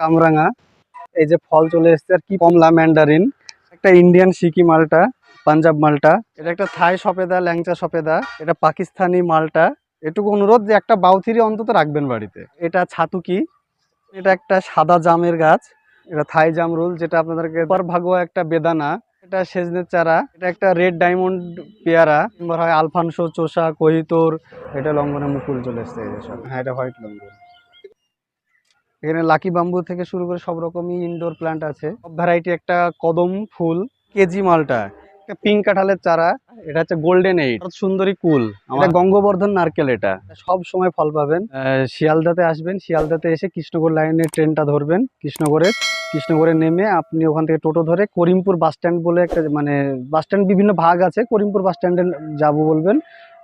কামরাঙা। এই যে ফল চলে এসছে আর কি কমলা ম্যান্ডারিন একটা ইন্ডিয়ান সিকি মালটা, পাঞ্জাব মালটা। এটা একটা থাই সপেদা, ল্যাংচা সফেদা এটা পাকিস্তানি মালটা। এটুকু অনুরোধ যে একটা বাউথিরি অন্তত রাখবেন বাড়িতে। এটা ছাতুকি এটা একটা সাদা জামের গাছ। এটা থাই জামরুল যেটা আপনাদেরকে ভাগোয়া একটা বেদানা। এটা সেজনের চারা। এটা একটা রেড ডায়মন্ড পেয়ারা। কিংবা হয় আলফানসো, চোষা, কহিতোর। এটা লঙ্ঘনে মুকুল চলে এসছে হ্যাঁ এটা হোয়াইট লঙ্ঘন এখানে লাকি বাম্বু থেকে শুরু করে সব রকমই ইনডোর প্ল্যান্ট আছে। সব ভ্যারাইটি একটা কদম ফুল কেজি মালটা পিঙ্ক কাঁঠালের চারা এটা হচ্ছে গোল্ডেন এইট সুন্দরী কুল। এটা গঙ্গবর্ধন নারকেল এটা। সব সময় ফল পাবেন। শিয়ালদাতে আসবেন শিয়ালদাতে এসে কৃষ্ণগড় লাইনের ট্রেনটা ধরবেন কৃষ্ণগড়ের কৃষ্ণগড়ে নেমে আপনি ওখান থেকে টোটো ধরে করিমপুর বাস স্ট্যান্ড বলে একটা মানে বাস স্ট্যান্ড বিভিন্ন ভাগ আছে করিমপুর বাস স্ট্যান্ডে যাব বলবেন।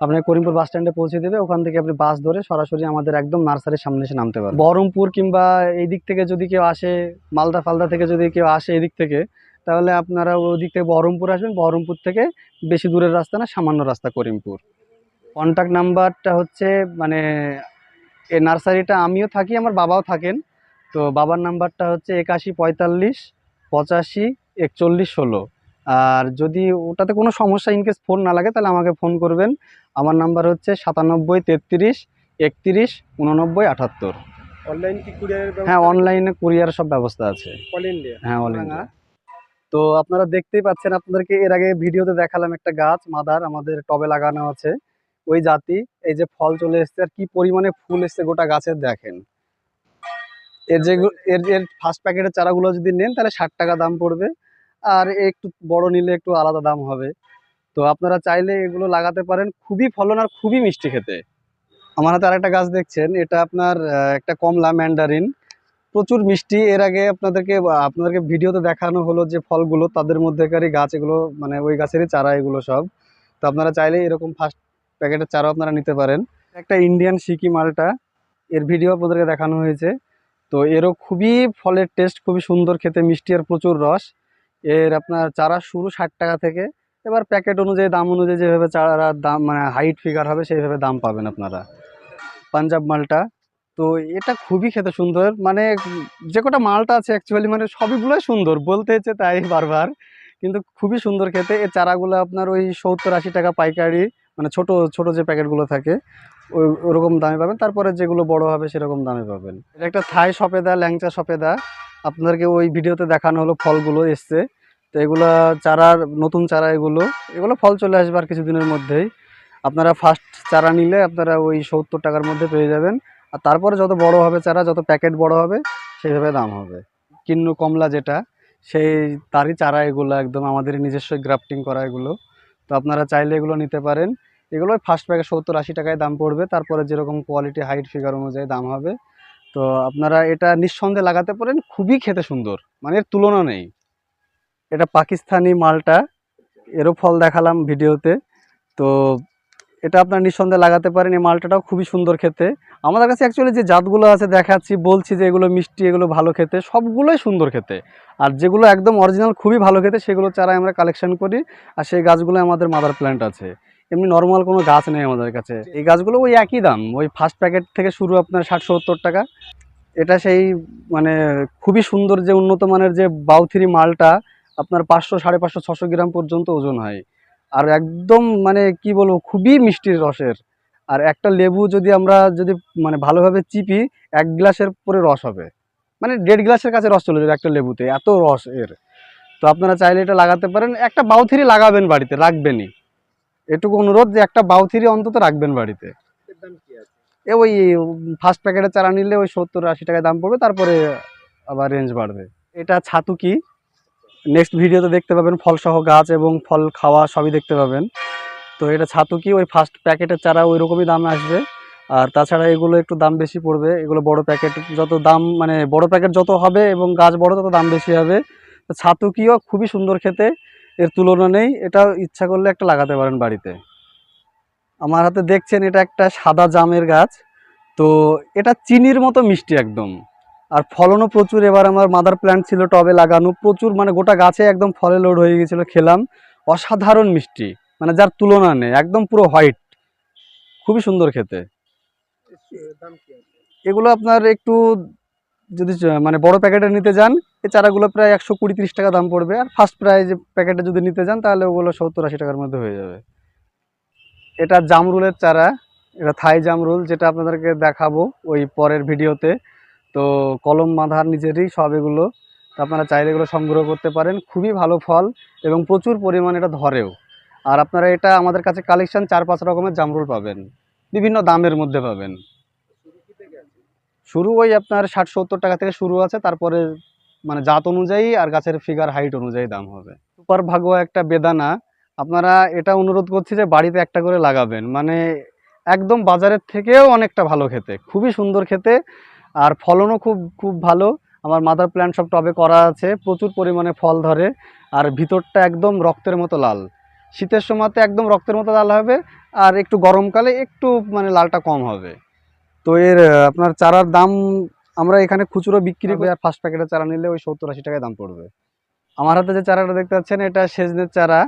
আপনাকে করিমপুর বাস স্ট্যান্ডে পৌঁছে দেবে, ওখান থেকে আপনি বাস ধরে সরাসরি আমাদের একদম নার্সারির সামনে এসে নামতে পারবেন। বহরমপুর কিংবা এই দিক থেকে যদি কেউ আসে, মালদা ফালদা থেকে যদি কেউ আসে এদিক থেকে, তাহলে আপনারা ওদিক থেকে বহরমপুর আসবেন। বহরমপুর থেকে বেশি দূরের রাস্তা না, সামান্য রাস্তা করিমপুর। কন্ট্যাক্ট নাম্বারটা হচ্ছে মানে এই নার্সারিটা আমিও থাকি, আমার বাবাও থাকেন। তো বাবার নাম্বারটা হচ্ছে একাশি পঁয়তাল্লিশ, পঁচাশি, একচল্লিশ, ষোলো। আর যদি ওটাতে কোনো সমস্যা ইনকেস ফোন না লাগে তাহলে আমাকে ফোন করবেন। আমার নাম্বার হচ্ছে সাতানব্বই তেত্রিশ একত্রিশ উননব্বই আটাত্তর। অনলাইন কি কুরিয়ারের হ্যাঁ অনলাইনে কুরিয়ার সব ব্যবস্থা আছে। অল ইন্ডিয়া হ্যাঁ অল ইন্ডিয়া তো আপনারা দেখতেই পাচ্ছেন আপনাদেরকে এর আগে ভিডিওতে দেখালাম একটা গাছ মাদার আমাদের টবে লাগানো আছে। ওই জাতি এই যে ফল চলে এসছে আর কি পরিমাণে ফুল এসছে গোটা গাছের দেখেন। এর যে এর এর ফার্স্ট প্যাকেটের চারাগুলো যদি নেন তাহলে ষাট টাকা দাম পড়বে। আর একটু বড় নিলে একটু আলাদা দাম হবে। তো আপনারা চাইলে এগুলো লাগাতে পারেন। খুবই ফলন আর খুবই মিষ্টি খেতে। আমার হাতে আরেকটা গাছ দেখছেন। এটা আপনার একটা কমলা ম্যান্ডারিন। প্রচুর মিষ্টি। এর আগে আপনাদেরকে আপনাদেরকে ভিডিওতে দেখানো হলো যে ফলগুলো, তাদের মধ্যেকারই গাছ এগুলো মানে ওই গাছেরই চারা এগুলো সব। তো আপনারা চাইলে এরকম ফার্স্ট প্যাকেটের চারাও আপনারা নিতে পারেন। একটা ইন্ডিয়ান সিকি মালটা, এর ভিডিও আপনাদেরকে দেখানো হয়েছে। তো এরও খুবই ফলের টেস্ট, খুবই সুন্দর খেতে, মিষ্টি আর প্রচুর রস। এর আপনার চারা শুরু ষাট টাকা থেকে, এবার প্যাকেট অনুযায়ী, দাম অনুযায়ী যেভাবে চারার দাম মানে হাইট ফিগার হবে, সেইভাবে দাম পাবেন আপনারা। পাঞ্জাব মালটা, তো এটা খুবই খেতে সুন্দর মানে যে কটা মালটা আছে অ্যাকচুয়ালি মানে সবইগুলোই সুন্দর, বলতে হচ্ছে তাই বারবার, কিন্তু খুবই সুন্দর খেতে। এর চারাগুলো আপনার ওই সত্তর আশি টাকা পাইকারি মানে ছোট ছোট যে প্যাকেটগুলো থাকে, ওই, ওরকম দামে পাবেন। তারপরে যেগুলো বড় হবে, সেরকম দামে পাবেন। এটা একটা থাই সফেদা ল্যাংচা সফেদা আপনাদেরকে ওই ভিডিওতে দেখানো হলো ফলগুলো এসছে। তো এগুলো চারার নতুন চারা এগুলো এগুলো ফল চলে আসবে আর কিছুদিনের মধ্যেই। আপনারা ফার্স্ট চারা নিলে আপনারা ওই সত্তর টাকার মধ্যে পেয়ে যাবেন। আর তারপরে যত বড় হবে চারা, যত প্যাকেট বড় হবে, সেইভাবে দাম হবে। কিন্নু কমলা যেটা, সেই তারই চারা এগুলো একদম আমাদের নিজস্ব গ্রাফটিং করা এগুলো। তো আপনারা চাইলে এগুলো নিতে পারেন। এগুলো ফার্স্ট প্যাকেট সত্তর আশি টাকায় দাম পড়বে। তারপরে যেরকম কোয়ালিটি হাইট ফিগার অনুযায়ী দাম হবে। তো আপনারা এটা নিঃসন্দেহে লাগাতে পারেন, খুবই খেতে সুন্দর। মানে এর তুলনা নেই। এটা পাকিস্তানি মালটা, এরও ফল দেখালাম ভিডিওতে। তো এটা আপনার নিঃসন্দেহে লাগাতে পারেন, এই মালটাটাও খুবই সুন্দর খেতে। আমাদের কাছে অ্যাকচুয়ালি যে জাতগুলো আছে দেখাচ্ছি, বলছি যে এগুলো মিষ্টি, এগুলো ভালো খেতে, সবগুলোই সুন্দর খেতে। আর যেগুলো একদম অরিজিনাল খুবই ভালো খেতে, সেগুলো চারাই আমরা কালেকশন করি। আর সেই গাছগুলো আমাদের মাদার প্ল্যান্ট আছে। এমনি নর্মাল কোনো গাছ নেই আমাদের কাছে। এই গাছগুলো ওই একই দাম। ওই ফার্স্ট প্যাকেট থেকে শুরু আপনার ষাট সত্তর টাকা। এটা সেই মানে খুবই সুন্দর যে উন্নত মানের যে বাউথিরি মালটা আপনার পাঁচশো সাড়ে পাঁচশো ছশো গ্রাম পর্যন্ত ওজন হয়। আর একদম মানে কি বলব খুবই মিষ্টির রসের। আর একটা লেবু যদি আমরা যদি মানে ভালোভাবে চিপি এক গ্লাসের পরে রস হবে। মানে দেড় গ্লাসের কাছে রস চলে যাবে একটা লেবুতে এত রস এর। তো আপনারা চাইলে এটা লাগাতে পারেন। একটা বাউথিরি লাগাবেন বাড়িতে রাখবেনই। এটুকু অনুরোধ যে একটা বাউথিরি অন্তত রাখবেন বাড়িতে। এ ওই ফার্স্ট প্যাকেটের চারা নিলে ওই সত্তর আশি টাকায় দাম পড়বে তারপরে আবার রেঞ্জ বাড়বে। এটা ছাতু কি? নেক্সট ভিডিওতে দেখতে পাবেন ফলসহ গাছ এবং ফল খাওয়া সবই দেখতে পাবেন। তো এটা ছাতু কি? ওই ফার্স্ট প্যাকেটের চারা ওই রকমই দাম আসবে। আর তাছাড়া এগুলো একটু দাম বেশি পড়বে। এগুলো বড় প্যাকেট যত দাম মানে বড় প্যাকেট যত হবে এবং গাছ বড় তত দাম বেশি হবে। ছাতুকিও খুবই সুন্দর খেতে। এর তুলনা নেই এটা ইচ্ছা করলে একটা লাগাতে পারেন বাড়িতে। আমার হাতে দেখছেন এটা একটা সাদা জামের গাছ। তো এটা চিনির মতো মিষ্টি একদম। আর ফলনও প্রচুর। এবার আমার মাদার প্ল্যান্ট ছিল টবে লাগানো। প্রচুর মানে গোটা গাছে একদম ফলে লোড হয়ে গেছিল খেলাম। অসাধারণ মিষ্টি। মানে যার তুলনা নেই একদম পুরো হোয়াইট খুবই সুন্দর খেতে। এগুলো আপনার একটু যদি মানে বড় প্যাকেটে নিতে যান এই চারাগুলো প্রায় একশো কুড়ি তিরিশ টাকা দাম পড়বে। আর ফার্স্ট প্রাইজ প্যাকেটে যদি নিতে যান তাহলে ওগুলো সত্তর আশি টাকার মধ্যে হয়ে যাবে। এটা জামরুলের চারা। এটা থাই জামরুল, যেটা আপনাদেরকে দেখাবো ওই পরের ভিডিওতে। তো কলম বাঁধার নিজেরই সব এগুলো। আপনারা চাইলে এগুলো সংগ্রহ করতে পারেন। খুবই ভালো ফল এবং প্রচুর পরিমাণ এটা ধরেও। আর আপনারা এটা আমাদের কাছে কালেকশন চার পাঁচ রকমের জামরুল পাবেন। বিভিন্ন দামের মধ্যে পাবেন। শুরু ওই আপনার ষাট সত্তর টাকা থেকে শুরু আছে। তারপরে মানে জাত অনুযায়ী আর গাছের ফিগার হাইট অনুযায়ী দাম হবে। সুপার ভাগোয়া একটা বেদানা, আপনারা এটা অনুরোধ করছি যে বাড়িতে একটা করে লাগাবেন। মানে একদম বাজারের থেকেও অনেকটা ভালো খেতে, খুবই সুন্দর খেতে আর ফলনও খুব খুব ভালো। আমার মাদার প্ল্যান্ট সব টবে করা আছে, প্রচুর পরিমাণে ফল ধরে আর ভিতরটা একদম রক্তের মতো লাল। শীতের সময়তে একদম রক্তের মতো লাল হবে আর একটু গরমকালে একটু মানে লালটা কম হবে। তো এর, আপনার চারার দাম আমরা এখানে খুচরো বিক্রি করি। আর ফার্স্ট প্যাকেটের চারা নিলে ওই সত্তর আশি টাকায় দাম পড়বে। আমার হাতে যে চারাটা দেখতে পাচ্ছেন এটা সেজনের চারা।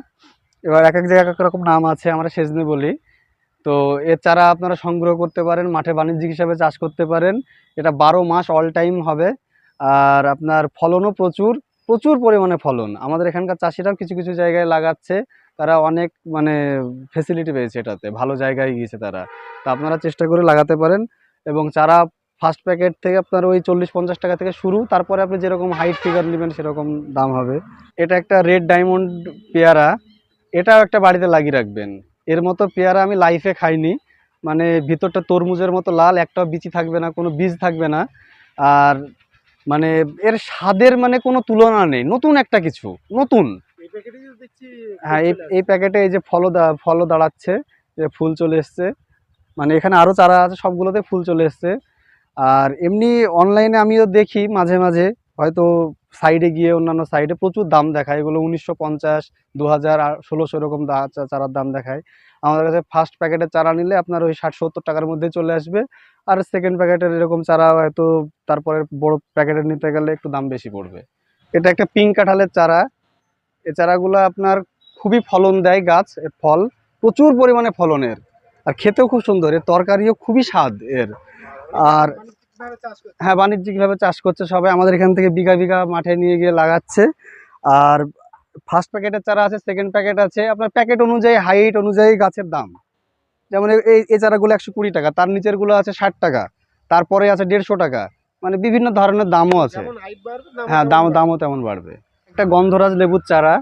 এবার এক এক জায়গায় এক এক রকম নাম আছে আমরা সেজনে বলি। তো এর চারা আপনারা সংগ্রহ করতে পারেন মাঠে বাণিজ্যিক হিসাবে চাষ করতে পারেন। এটা বারো মাস অল টাইম হবে। আর আপনার ফলনও প্রচুর প্রচুর পরিমাণে ফলন। আমাদের এখানকার চাষিরাও কিছু কিছু জায়গায় লাগাচ্ছে। তারা অনেক মানে ফেসিলিটি পেয়েছে এটাতে ভালো জায়গায় গিয়েছে তারা। তা আপনারা চেষ্টা করে লাগাতে পারেন। এবং চারা ফার্স্ট প্যাকেট থেকে আপনার ওই চল্লিশ পঞ্চাশ টাকা থেকে শুরু তারপরে আপনি যেরকম হাইট ফিগার নেবেন সেরকম দাম হবে। এটা একটা রেড ডায়মন্ড পেয়ারা এটাও একটা বাড়িতে লাগিয়ে রাখবেন। এর মতো পেয়ারা আমি লাইফে খাইনি মানে ভিতরটা তরমুজের মতো লাল একটাও বিচি থাকবে না কোনো বীজ থাকবে না। আর মানে এর স্বাদের মানে কোনো তুলনা নেই নতুন একটা কিছু নতুন। হ্যাঁ এই এই প্যাকেটে এই যে ফলও দা- ফলও দাঁড়াচ্ছে যে ফুল চলে এসছে। মানে এখানে আরও চারা আছে সবগুলোতে ফুল চলে এসছে। আর এমনি অনলাইনে আমিও দেখি মাঝে মাঝে। হয়তো সাইডে গিয়ে অন্যান্য সাইডে প্রচুর দাম দেখায়। এগুলো উনিশশো পঞ্চাশ দু হাজার ষোলোশো এরকম চারার দাম দেখায়। আমাদের কাছে ফার্স্ট প্যাকেটের চারা নিলে আপনার ওই ষাট সত্তর টাকার মধ্যে চলে আসবে। আর সেকেন্ড প্যাকেটের এরকম চারা হয়তো তারপরে বড় প্যাকেটের নিতে গেলে একটু দাম বেশি পড়বে। এটা একটা পিঙ্ক কাঁঠালের চারা। এ চারাগুলো আপনার খুবই ফলন দেয় গাছ, এর ফল। প্রচুর পরিমাণে ফলনের। আর খেতেও খুব সুন্দর। এর তরকারিও খুবই স্বাদ এর। আর হ্যাঁ বাণিজ্যিকভাবে চাষ করছে। সবাই আমাদের এখান থেকে বিঘা বিঘা মাঠে নিয়ে গিয়ে লাগাচ্ছে। আর ফার্স্ট প্যাকেটের চারা আছে সেকেন্ড প্যাকেট আছে। আপনার প্যাকেট অনুযায়ী হাইট অনুযায়ী গাছের দাম। যেমন এই- এই চারাগুলো একশো কুড়ি টাকা তার নিচেরগুলো আছে ষাট টাকা তারপরে আছে দেড়শো টাকা। মানে বিভিন্ন ধরনের দামও আছে। হ্যাঁ দাম দামও তেমন বাড়বে। একটা গন্ধরাজ লেবুর চারা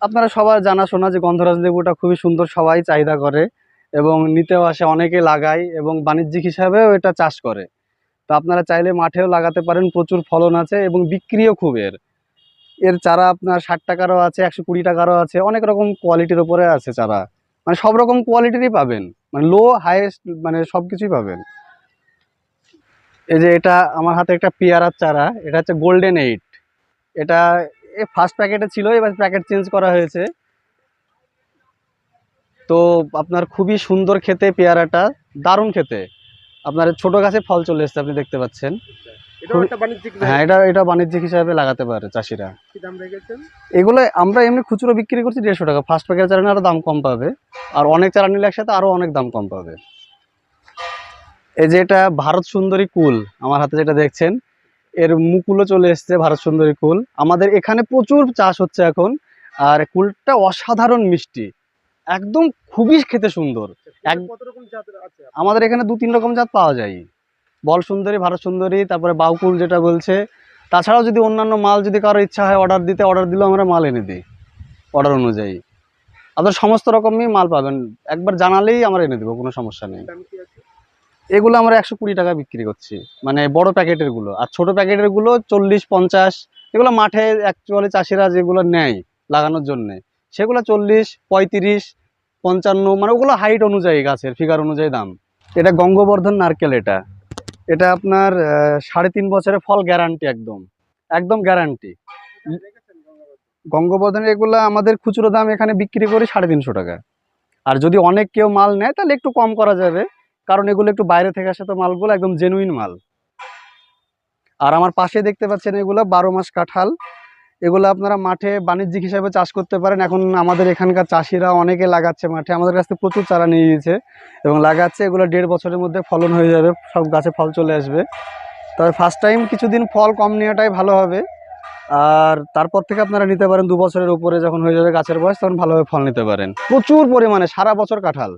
আপনারা সবার জানাশোনা যে গন্ধরাজ লেবুটা খুবই সুন্দর সবাই চাহিদা করে। এবং নিতেও আসে, অনেকে লাগায় এবং বাণিজ্যিক হিসাবেও এটা চাষ করে। তো আপনারা চাইলে মাঠেও লাগাতে পারেন, প্রচুর ফলন আছে এবং বিক্রিও খুব এর। এর চারা আপনার ষাট টাকারও আছে, একশো কুড়ি টাকারও আছে, অনেক রকম কোয়ালিটির ওপরে আছে চারা। মানে সব রকম কোয়ালিটিরই পাবেন। মানে লো হাইয়েস্ট মানে সব কিছুই পাবেন। এই যে এটা আমার হাতে একটা পেয়ারার চারা, এটা হচ্ছে গোল্ডেন এইট এটা ফার্স্ট প্যাকেটে ছিল, এবার প্যাকেট চেঞ্জ করা হয়েছে। তো আপনার খুবই সুন্দর খেতে পেয়ারাটা দারুণ খেতে। আপনার ছোট গাছে ফল চলে এসছে আপনি দেখতে পাচ্ছেন। হ্যাঁ এটা এটা বাণিজ্যিক হিসাবে লাগাতে পারে চাষিরা। এগুলো আমরা এমনি খুচরো বিক্রি করছি দেড়শো টাকা। ফার্স্ট প্যাকেট চারা আরও দাম কম পাবে। আর অনেক চারা নিলে একসাথে আরও অনেক দাম কম পাবে। এই যে এটা ভারত সুন্দরী কুল আমার হাতে যেটা দেখছেন এর মুকুলও চলে এসছে ভারত সুন্দরী কুল। আমাদের এখানে প্রচুর চাষ হচ্ছে এখন আর কুলটা অসাধারণ মিষ্টি। একদম খুবই খেতে সুন্দর। আছে? আমাদের এখানে দু তিন রকম জাত পাওয়া যায়। বল সুন্দরী ভারত সুন্দরী তারপরে বাউকুল যেটা বলছে। তাছাড়াও যদি অন্যান্য মাল যদি কারও ইচ্ছা হয় অর্ডার দিতে অর্ডার দিলেও আমরা মাল এনে দিই অর্ডার অনুযায়ী। আপনার সমস্ত রকমই মাল পাবেন। একবার জানালেই আমরা এনে দেবো কোনো সমস্যা নেই। এগুলো আমরা একশো কুড়ি টাকা বিক্রি করছি। মানে বড় প্যাকেটেরগুলো। আর ছোট প্যাকেটেরগুলো চল্লিশ পঞ্চাশ এগুলো মাঠে অ্যাকচুয়ালি চাষিরা যেগুলো নেয় লাগানোর জন্য। সেগুলো চল্লিশ, পঁয়ত্রিশ, পঞ্চান্ন মানে ওগুলো হাইট অনুযায়ী গাছের ফিগার অনুযায়ী দাম। এটা গঙ্গবর্ধন নারকেল এটা। এটা আপনার সাড়ে তিন বছরের ফল গ্যারান্টি একদম। একদম গ্যারান্টি গঙ্গবর্ধন? এগুলো আমাদের খুচরো দাম এখানে বিক্রি করি সাড়ে তিনশো টাকা। আর যদি অনেক কেউ মাল নেয়, তাহলে একটু কম করা যাবে। কারণ এগুলো একটু বাইরে থেকে আসে তো মালগুলো একদম জেনুইন মাল। আর আমার পাশে দেখতে পাচ্ছেন এগুলো বারো মাস কাঁঠাল। এগুলো আপনারা মাঠে বাণিজ্যিক হিসাবে চাষ করতে পারেন। এখন আমাদের এখানকার চাষিরা অনেকে লাগাচ্ছে মাঠে। আমাদের কাছ প্রচুর চারা নিয়ে গিয়েছে এবং লাগাচ্ছে। এগুলো দেড় বছরের মধ্যে ফলন হয়ে যাবে, সব গাছে ফল চলে আসবে। তবে ফার্স্ট টাইম কিছুদিন ফল কম নেওয়াটাই ভালো হবে। আর তারপর থেকে আপনারা নিতে পারেন, দু বছরের উপরে যখন হয়ে যাবে গাছের বয়স, তখন ভালোভাবে ফল নিতে পারেন। প্রচুর পরিমাণে, সারা বছর কাঁঠাল।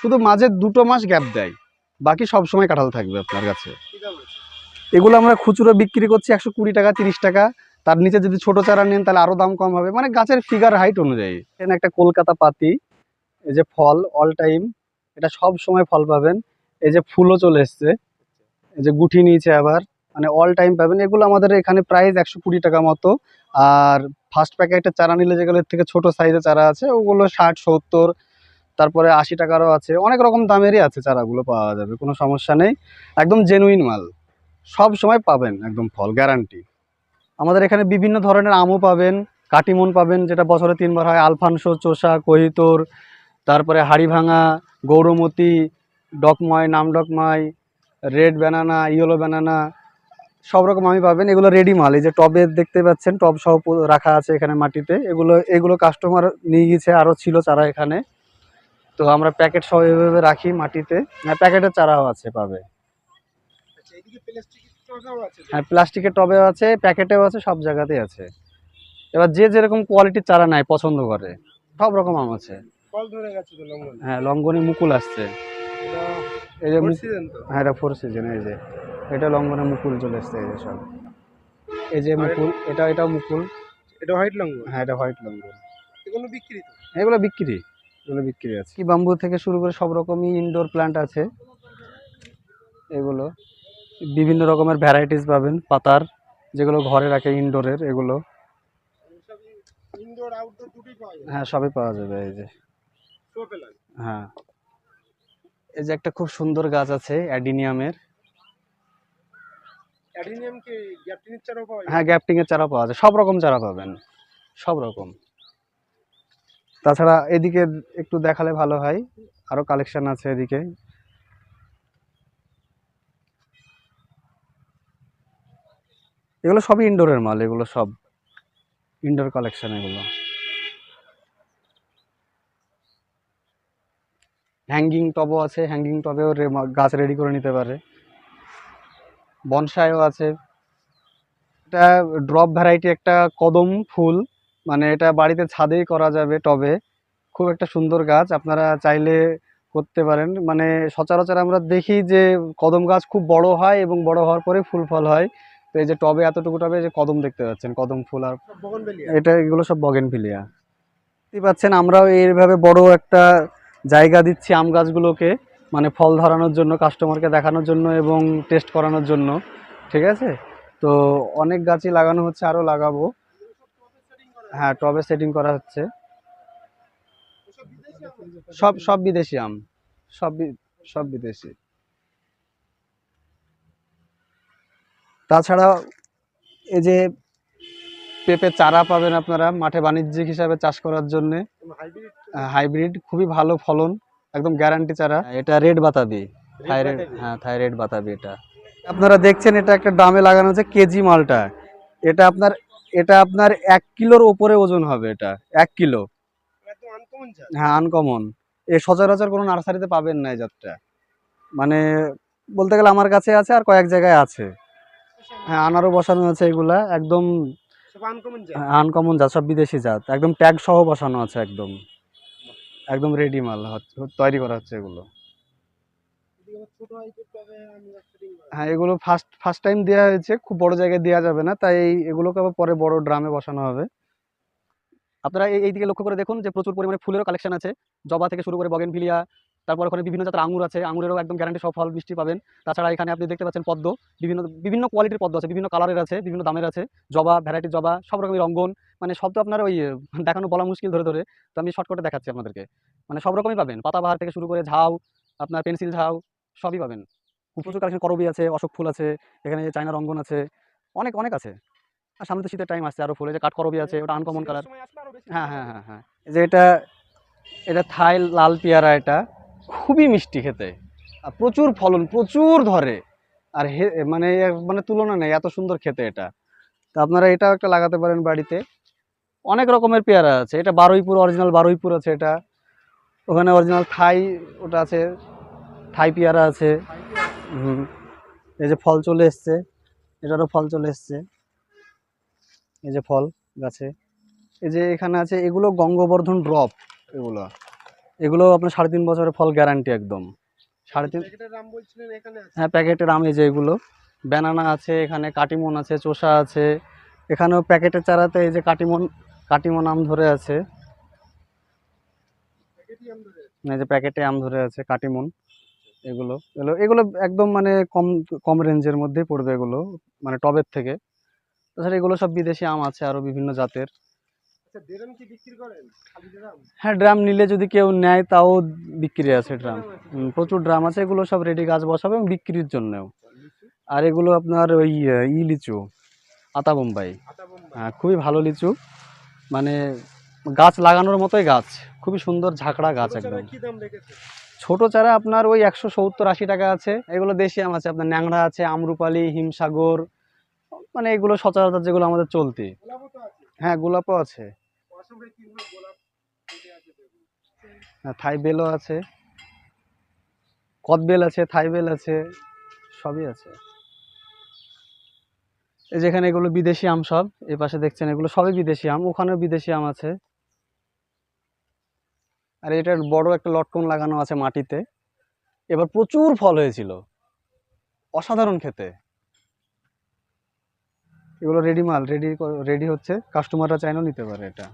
শুধু মাঝে দুটো মাস গ্যাপ দেয়। বাকি সব সময় কাঁঠাল থাকবে আপনার কাছে? এগুলো আমরা খুচরো বিক্রি করছি একশো কুড়ি টাকা, তিরিশ টাকা। তার নিচে যদি ছোট চারা নেন, তাহলে আরও দাম কম হবে। মানে গাছের ফিগার হাইট অনুযায়ী। এখানে একটা কলকাতা পাতি, এই যে ফল অল টাইম এটা সব সময় ফল পাবেন। এই যে ফুলও চলে এসছে। এই যে গুঠি নিয়েছে আবার মানে অল টাইম পাবেন। এগুলো আমাদের এখানে প্রাইস একশো কুড়ি টাকা মতো। আর ফার্স্ট প্যাকেটের চারা নিলে যেগুলো থেকে ছোট সাইজের চারা আছে, ওগুলো ষাট, সত্তর, তারপরে আশি টাকারও আছে। অনেক রকম দামেরই আছে চারাগুলো পাওয়া যাবে, কোনো সমস্যা নেই। একদম জেনুইন মাল। সব সময় পাবেন একদম ফল গ্যারান্টি আমাদের এখানে বিভিন্ন ধরনের আমও পাবেন, কাটিমন পাবেন, যেটা বছরে তিনবার হয়, আলফানসো, চোষা, কহিতোর, তারপরে হাড়িভাঙা, গৌরমতি, ডকময়, নামডকময়, রেড ব্যানানা, ইয়েলো ব্যানানা, সব রকম আমি পাবেন। এগুলো রেডি মাল, এই যে টবে দেখতে পাচ্ছেন, টব সহ রাখা আছে এখানে মাটিতে। এগুলো এগুলো কাস্টমার নিয়ে গেছে আরও ছিল চারা এখানে। তো আমরা প্যাকেট সহ এভাবে রাখি মাটিতে। প্যাকেটের চারাও আছে, পাবে। হ্যাঁ প্লাস্টিকের টবেও আছে প্যাকেটেও আছে সব জায়গাতেই আছে। এবার যে যেরকম কোয়ালিটির চারা নেয় পছন্দ করে সব রকম আম আছে। হ্যাঁ লঙ্গনে মুকুল আসছে। এই যে হ্যাঁ এটা ফোর সিজন এই যে। এটা লঙ্গনে মুকুল চলে এসছে এই যে সব। এই যে মুকুল এটা এটাও মুকুল। এটা হোয়াইট লঙ্ঘন হ্যাঁ এটা হোয়াইট লঙ্গন। এগুলো বিক্রি এগুলো বিক্রি এগুলো বিক্রি আছে। কি বাম্বু থেকে শুরু করে সব রকমই ইনডোর প্ল্যান্ট আছে। এগুলো। বিভিন্ন রকমের ভ্যারাইটিস পাবেন পাতার যেগুলো ঘরে রাখে ইনডোরের এগুলো। হ্যাঁ সবই পাওয়া যাবে এই যে। হ্যাঁ। এই যে একটা খুব সুন্দর গাছ আছে অ্যাডিনিয়ামের হ্যাঁ গ্যাপটিং এর চারা পাওয়া যায় সব রকম চারা পাবেন সব রকম। তাছাড়া এদিকে একটু দেখালে ভালো হয় আরও কালেকশন আছে এদিকে। এগুলো সবই ইনডোরের মাল, এগুলো সব ইনডোর কালেকশন এগুলো। হ্যাঙ্গিং টবও আছে হ্যাঙ্গিং টবেও গাছ রেডি করে নিতে পারে। বনসাইও আছে। এটা ড্রপ ভ্যারাইটি একটা কদম ফুল মানে এটা বাড়িতে ছাদেই করা যাবে টবে খুব একটা সুন্দর গাছ, আপনারা চাইলে করতে পারেন। মানে সচরাচর আমরা দেখি যে কদম গাছ খুব বড় হয় এবং বড় হওয়ার পরে ফুল ফল হয়। তো এই যে টবে এতটুকু টবে যে কদম দেখতে পাচ্ছেন কদম ফুল আর এটা এগুলো সব বগেন বগেনভিলিয়া। দেখতে পাচ্ছেন আমরাও এইভাবে বড় একটা জায়গা দিচ্ছি আম গাছগুলোকে মানে ফল ধরানোর জন্য কাস্টমারকে দেখানোর জন্য এবং টেস্ট করানোর জন্য ঠিক আছে? তো অনেক গাছই লাগানো হচ্ছে আরও লাগাবো। হ্যাঁ টবে সেটিং করা হচ্ছে। সব সব বিদেশি আম। সব সব বিদেশি। তাছাড়া এই যে পেঁপে চারা পাবেন আপনারা মাঠে বাণিজ্যিক হিসাবে চাষ করার জন্যে। হাইব্রিড খুবই ভালো ফলন একদম গ্যারান্টি চারা। এটা রেড বাতাবি। থাইরয়েড হ্যাঁ থাইরয়েড বাতাবি এটা। আপনারা দেখছেন এটা একটা দামে লাগানো আছে কেজি মালটা। এটা আপনার এটা আপনার এক কিলোর ওপরে ওজন হবে এটা এক কিলো। হ্যাঁ আনকমন এ সচরাচর কোনো নার্সারিতে পাবেন না এই জাতটা। মানে বলতে গেলে আমার কাছে আছে আর কয়েক জায়গায় আছে। হ্যাঁ আনারও বসানো আছে এগুলা একদম আনকমন জাত? সব বিদেশি জাত। একদম ট্যাগ সহ বসানো আছে একদম। একদম রেডি মাল তৈরি করা হচ্ছে এগুলো। হ্যাঁ এগুলো ফার্স্ট ফার্স্ট টাইম দেওয়া হয়েছে খুব বড় জায়গায় দেওয়া যাবে না তাই এগুলোকে আবার পরে বড় ড্রামে বসানো হবে। আপনারা এই এই দিকে লক্ষ্য করে দেখুন যে প্রচুর পরিমাণে ফুলেরও কালেকশন আছে। জবা থেকে শুরু করে বগেনভিলিয়া তারপর ওখানে বিভিন্ন জাতের আঙুর আছে আঙুরেরও একদম গ্যারান্টি সব ফল মিষ্টি পাবেন। তাছাড়া এখানে আপনি দেখতে পাচ্ছেন পদ্ম বিভিন্ন বিভিন্ন কোয়ালিটির পদ্ম আছে বিভিন্ন কালারের আছে বিভিন্ন দামের আছে জবা ভ্যারাইটি জবা সব রকমের রঙ্গন মানে সব তো আপনার ওই দেখানো বলা মুশকিল ধরে ধরে তো আমি শর্টকাটে দেখাচ্ছি আপনাদেরকে। মানে সব রকমই পাবেন পাতাবাহার থেকে শুরু করে ঝাউ আপনার পেন্সিল ঝাউ সবই পাবেন। প্রচুর কালেকশন করবি আছে অশোক ফুল আছে এখানে চায়নার রঙ্গন আছে অনেক অনেক আছে। আর সামনে তো শীতের টাইম আসছে আরও ফুল যে কাঠ করবি আছে ওটা আনকমন কালার বেশি হ্যাঁ হ্যাঁ হ্যাঁ হ্যাঁ। এই যে এটা এটা থাই লাল পেয়ারা এটা খুবই মিষ্টি খেতে। আর প্রচুর ফলন, প্রচুর ধরে। আর হে মানে মানে তুলনা নেই, এত সুন্দর খেতে এটা। তো আপনারা এটাও একটা লাগাতে পারেন বাড়িতে। অনেক রকমের পেয়ারা আছে, এটা বারুইপুর অরিজিনাল বারুইপুর আছে এটা। ওখানে অরিজিনাল থাই ওটা আছে, থাই পেয়ারা আছে। হুম, এই যে ফল চলে এসছে, এটারও ফল চলে এসছে। এই যে ফল গাছে। এই যে এখানে আছে, এগুলো গঙ্গবর্ধন ড্রপ, এগুলো। এগুলো আপনার সাড়ে তিন বছরের ফল গ্যারান্টি একদম। সাড়ে তিন হ্যাঁ প্যাকেটের আম এই যে এগুলো। ব্যানানা আছে এখানে কাটিমন আছে চোষা আছে। এখানেও প্যাকেটের চারাতে এই যে কাটিমন কাটিমন আম ধরে আছে। প্যাকেটই আম ধরে আছে। এই যে প্যাকেটে আম ধরে আছে কাটিমন। এগুলো এগুলো এগুলো একদম মানে কম কম রেঞ্জের মধ্যেই পড়বে এগুলো মানে টবের থেকে। তাছাড়া এগুলো সব বিদেশি আম আছে আরও বিভিন্ন জাতের। হ্যাঁ ড্রাম নিলে যদি কেউ নেয় তাও বিক্রি আছে ড্রাম। প্রচুর ড্রাম আছে এগুলো সব রেডি গাছ বসাবে এবং বিক্রির জন্যও। আর এগুলো আপনার ওই ই লিচু আতা বোম্বাই। হ্যাঁ খুবই ভালো লিচু। মানে গাছ লাগানোর মতোই গাছ খুবই সুন্দর ঝাঁকড়া গাছ একদম। ছোট চারা আপনার ওই একশো সত্তর আশি টাকা আছে এগুলো দেশি আম আছে আপনার ন্যাংরা আছে আমরুপালি হিমসাগর মানে এগুলো সচরাচর যেগুলো আমাদের চলতি। হ্যাঁ গোলাপও আছে। থাই বেলও আছে। কদবেল আছে, থাই বেল আছে, সবই আছে। এই যেখানে এগুলো বিদেশি আম সব, এই পাশে দেখছেন এগুলো সবই বিদেশি আম, ওখানেও বিদেশি আম আছে। আর এটার বড় একটা লটকন লাগানো আছে মাটিতে। এবার প্রচুর ফল হয়েছিল। অসাধারণ খেতে। এগুলো রেডি মাল রেডি রেডি হচ্ছে। কাস্টমাররা চাইলেও নিতে পারে এটা।